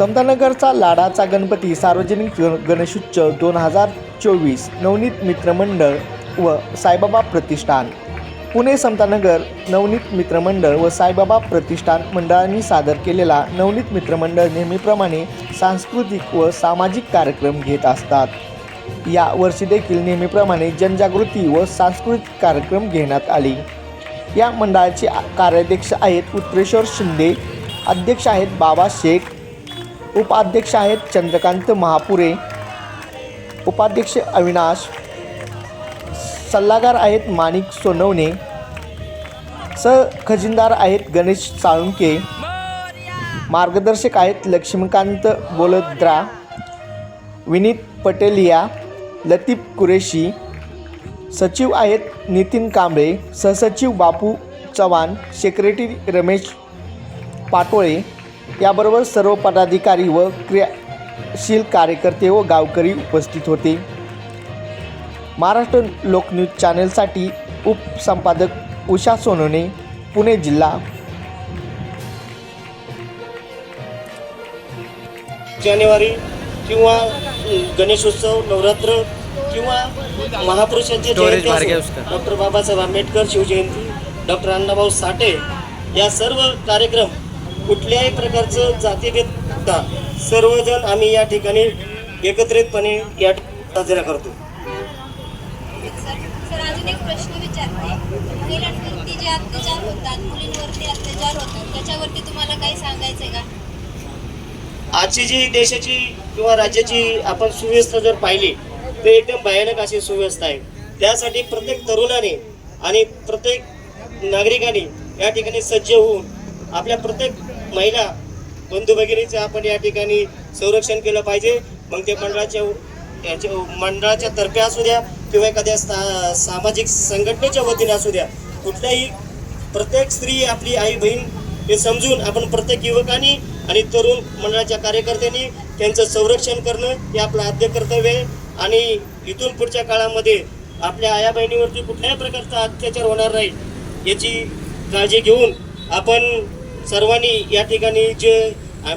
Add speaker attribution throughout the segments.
Speaker 1: समतानगरचा लाडाचा गणपती सार्वजनिक गणेशोत्सव दोन हजार चोवीस नवनीत मित्रमंडळ व साईबाबा प्रतिष्ठान. पुणे समतानगर नवनीत मित्रमंडळ व साईबाबा प्रतिष्ठान मंडळांनी सादर केलेला नवनीत मित्रमंडळ नेहमीप्रमाणे सांस्कृतिक व सामाजिक कार्यक्रम घेत असतात. या वर्षी देखील नेहमीप्रमाणे जनजागृती व सांस्कृतिक कार्यक्रम घेण्यात आले. या मंडळाचे कार्याध्यक्ष आहेत उत्तरेश्वर शिंदे अध्यक्ष आहेत बाबा शेख उपाध्यक्ष आहेत चंद्रकांत महापुरे. उपाध्यक्ष अविनाश. सल्लागार आहेत माणिक सोनवणे. सह खजिनदार आहेत गणेश साळुंके. मार्गदर्शक आहेत लक्ष्मीकांत बोलद्रा. विनीत पटेलिया लतीफ कुरेशी. सचिव आहेत नितीन कांबळे. सहसचिव बापू चव्हाण. सेक्रेटरी रमेश पाटोळे. याबरोबर सर्व पदाधिकारी व क्रियाशील कार्यकर्ते व गावकरी उपस्थित होते. महाराष्ट्र लोकन्यूज चॅनेलसाठी उपसंपादक उषा सोनवणे पुणे जिल्हा.
Speaker 2: जानेवारी किंवा गणेशोत्सव नवरात्र किंवा महापुरुषांचे जयंती. डॉक्टर बाबासाहेब आंबेडकर शिवजयंती डॉक्टर अण्णाभाऊ साठे या सर्व कार्यक्रम कुठल्याही प्रकारचं जातीभेद सर्वजण आम्ही या ठिकाणी एकत्रितपणे या साजरा करतो.
Speaker 3: सर सर अजून एक प्रश्न विचारते. महिलांवरती जे अत्याचार होतात मुलींवरती अत्याचार होतात त्याच्यावरती तुम्हाला काही सांगायचं आहे का?
Speaker 2: आजची जी देशाची किंवा राज्याची आपण सुव्यवस्था जर पाहिली तर एकदम भयानक अशी सुव्यवस्था आहे. त्यासाठी प्रत्येक तरुणाने आणि प्रत्येक नागरिकाने या ठिकाणी सज्ज होऊन आपल्या प्रत्येक महिला बंधू भगिनीचं आपण या ठिकाणी संरक्षण केलं पाहिजे. मग ते मंडळाच्या याच्या मंडळाच्या तर्फे असू द्या किंवा एखाद्या सा सामाजिक संघटनेच्या वतीने असू द्या कुठल्याही प्रत्येक स्त्री आपली आई बहीण हे समजून आपण प्रत्येक युवकांनी आणि तरुण मंडळाच्या कार्यकर्त्यांनी त्यांचं संरक्षण करणं हे आपलं आद्य कर्तव्य आहे. आणि इथून पुढच्या काळामध्ये आपल्या आया बहिणीवरती कुठल्याही प्रकारचा अत्याचार होणार नाही याची काळजी घेऊन आपण सर्वांनी या ठिकाणी जे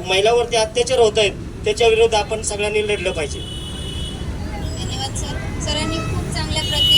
Speaker 2: महिलावरती अत्याचार होत आहेत त्याच्या विरोधात आपण सगळ्यांनी लढलं पाहिजे.
Speaker 3: धन्यवाद सर. सरांनी खूप चांगल्या प्रकारे